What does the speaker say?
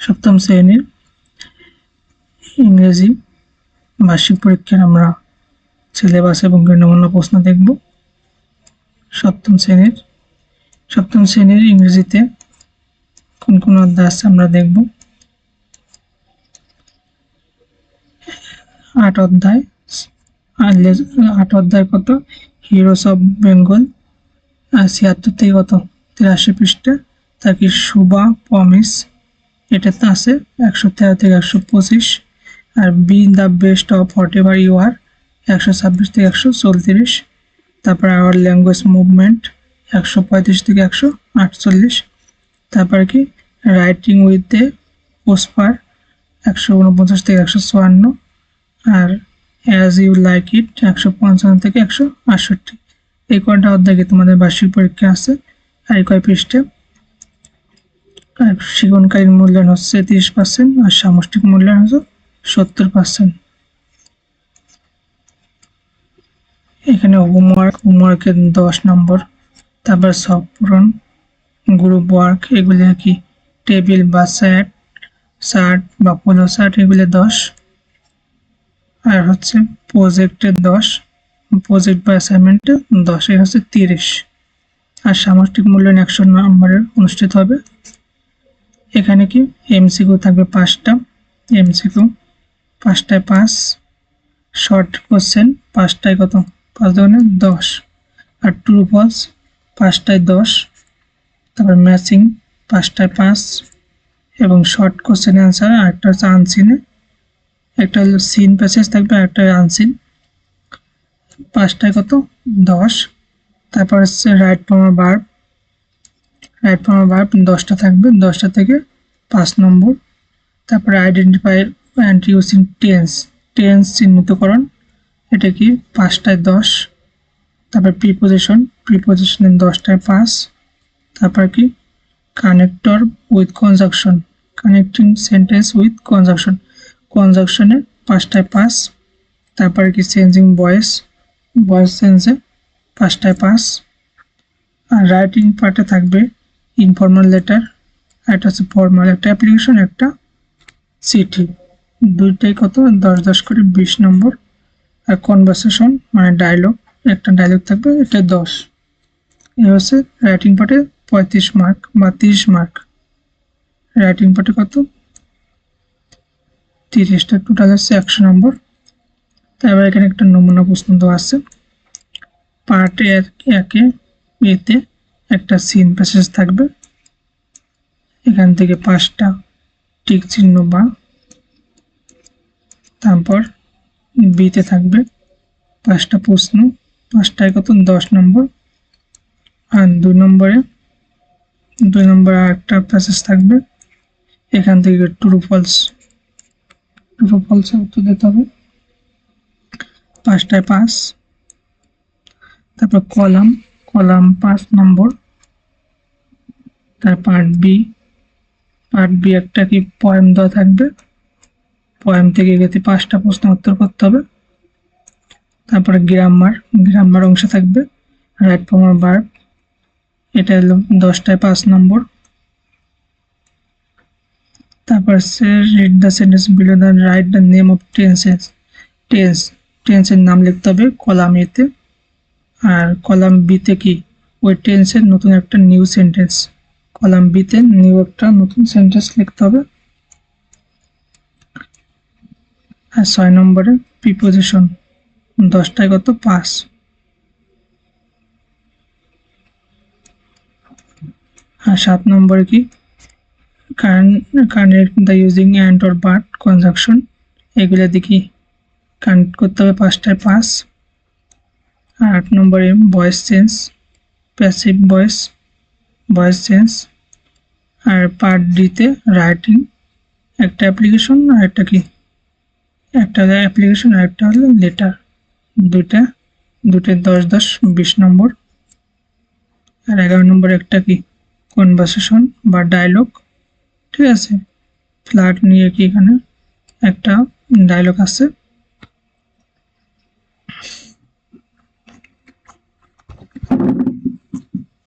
সপ্তম শ্রেণির ইংরেজি বার্ষিক পরীক্ষার আমরা সিলেবাস এবং নমুনা প্রশ্ন দেখব। সপ্তম শ্রেণির সপ্তম শ্রেণির ইংরেজিতে কোন কোন অধ্যায় আছে আমরা দেখব। আট অধ্যায় আট অধ্যায় কত? হিরোস অফ বেঙ্গল ছিয়াত্তর থেকে কত? তিরাশি পৃষ্ঠা। তাকে শুভা প্রমিস এটাতে আছে, একশো তেরো থেকে একশো পঁচিশ, আর be the best of whatever you are একশো ছাব্বিশ থেকে একশো চৌত্রিশ, তারপর আওয়ার ল্যাঙ্গুয়েজ মুভমেন্ট একশো পঁয়ত্রিশ থেকে একশো আটচল্লিশ, তারপরে কি রাইটিং উইথ দ্য পোস্পার একশো উনপঞ্চাশ থেকে একশো চুয়ান্ন, আর অ্যাজ ইউ লাইক ইট একশো পঞ্চান্ন থেকে একশো আটষট্টি। এই কয়টা অধ্যায়ে তোমাদের বার্ষিক পরীক্ষা আছে, আর এই কয় পৃষ্ঠে? আর শিক্ষণকালীন মূল্যায়ন হচ্ছে তিরিশ পার্সেন্ট আর সামষ্টিক মূল্যায়ন হচ্ছে সত্তর পার্সেন্ট। এখানে হোমওয়ার্ক হোমওয়ার্কের দশ নম্বর। তারপর সব গ্রুপ ওয়ার্ক এগুলি কি? টেবিল বা স্যাট শার্ট বা পোলো শার্ট এগুলি দশ। আর হচ্ছে প্রজেক্টের দশ প্রজেক্ট বা অ্যাসাইনমেন্টে দশ এই হচ্ছে তিরিশ। আর সামষ্টিক মূল্যায়ন একশো নম্বরের অনুষ্ঠিত হবে। এখানে কি? এমসিকিউ থাকবে পাঁচটা। এমসিকিউ পাঁচটায় পাঁচ। শর্ট কোশ্চেন পাঁচটায় কত? পাঁচ দোকানে দশ। আর ট্রু ফলস পাঁচটায় দশ। তারপর ম্যাচিং পাঁচটায় পাঁচ। এবং শর্ট কোশ্চেন অ্যান্সার আরেকটা হচ্ছে আনসিনে একটা হলো সিন প্যাসেজ থাকবে, আর একটা আনসিন পাঁচটায় কত? দশ। তারপর হচ্ছে right former verb right former verb দশটা থাকবে, দশটা থেকে পাঁচ নম্বর। তারপরে identify and using tense tense চিহ্নিতকরণ, এটা কি? পাঁচটায় দশ। তারপর প্রিপোজিশন প্রিপোজিশনের দশটায় পাঁচ। তারপর কি? Connector with conjunction connecting sentence with conjunction কনজাকশনে পাঁচটায় পাঁচ। তারপরে কি? চেঞ্জিং ভয়েস ভয়েস চেঞ্জে পাঁচটায় পাঁচ। আর রাইটিং পার্টে থাকবে ইনফর্মাল লেটার একটা হচ্ছে ফর্মাল একটা অ্যাপ্লিকেশন একটা চিঠি। দুইটাই কত? দশ দশ করে বিশ নম্বর। আর কনভারসেশন মানে ডায়লগ একটা ডায়লগ থাকবে, এটা দশ। এ হচ্ছে রাইটিং পার্টে পঁয়ত্রিশ মার্ক বা তিরিশ মার্ক রাইটিং পার্টে কত? তিরিশটা। টোটাল হচ্ছে একশো নম্বর। তারপর এখানে একটা নমুনা প্রশ্ন দেওয়া আছে। পার্ট একে, এতে একটা সিন প্যাসেজ থাকবে। এখান থেকে পাঁচটা টিক চিহ্ন বা। তারপর বিতে থাকবে পাঁচটা প্রশ্ন। পাঁচটায় কত দশ নম্বর আর দুই নম্বরে। দুই নম্বরে আরেকটা প্যাসেজ থাকবে। এখান থেকে ট্রু ফলস ট্রু ফলসে উত্তর দিতে হবে। পাঁচটায় পাঁচ। তারপর কলাম। কলাম পাঁচ নম্বর, তার পার্ট বি পার্ট বি একটা কি পয়েম দেওয়া থাকবে? পয়েম থেকে গেতে পাঁচটা প্রশ্ন উত্তর করতে হবে। তারপরে গ্রামার গ্রামার অংশ থাকবে রাইট ফর্মার বার্ব এটা হলো দশটায় পাঁচ নম্বর। তারপর সে read the sentence below the right the name of tenses tense টেন্সের নাম লিখতে হবে কলাম এতে। আর কলাম বিতে কি? ওই টেন্সের নতুন একটা নিউ সেন্টেন্স কলাম বিতে নিউ একটা নতুন সেন্টেন্স লিখতে হবে। আর ছয় নম্বরে প্রিপোজিশন দশটায় কত? পাস আর সাত নম্বরে কি? Connect the using and or but conjunction এগুলো দেখি। কানেক্ট করতে হবে পাঁচটায় পাস আট নম্বরে voice change passive voice voice change আর পার্ট ডিতে রাইটিং একটা অ্যাপ্লিকেশন আর একটা কি? একটা অ্যাপ্লিকেশন আর একটা হলো লেটার দুইটা দুটো দশ দশ বিশ নম্বর। আর এগারো নম্বর একটা কি? কনভারসেশন বা ডায়লগ ঠিক আছে? ফ্ল্যাট নিয়ে কি এখানে একটা ডায়লগ আছে।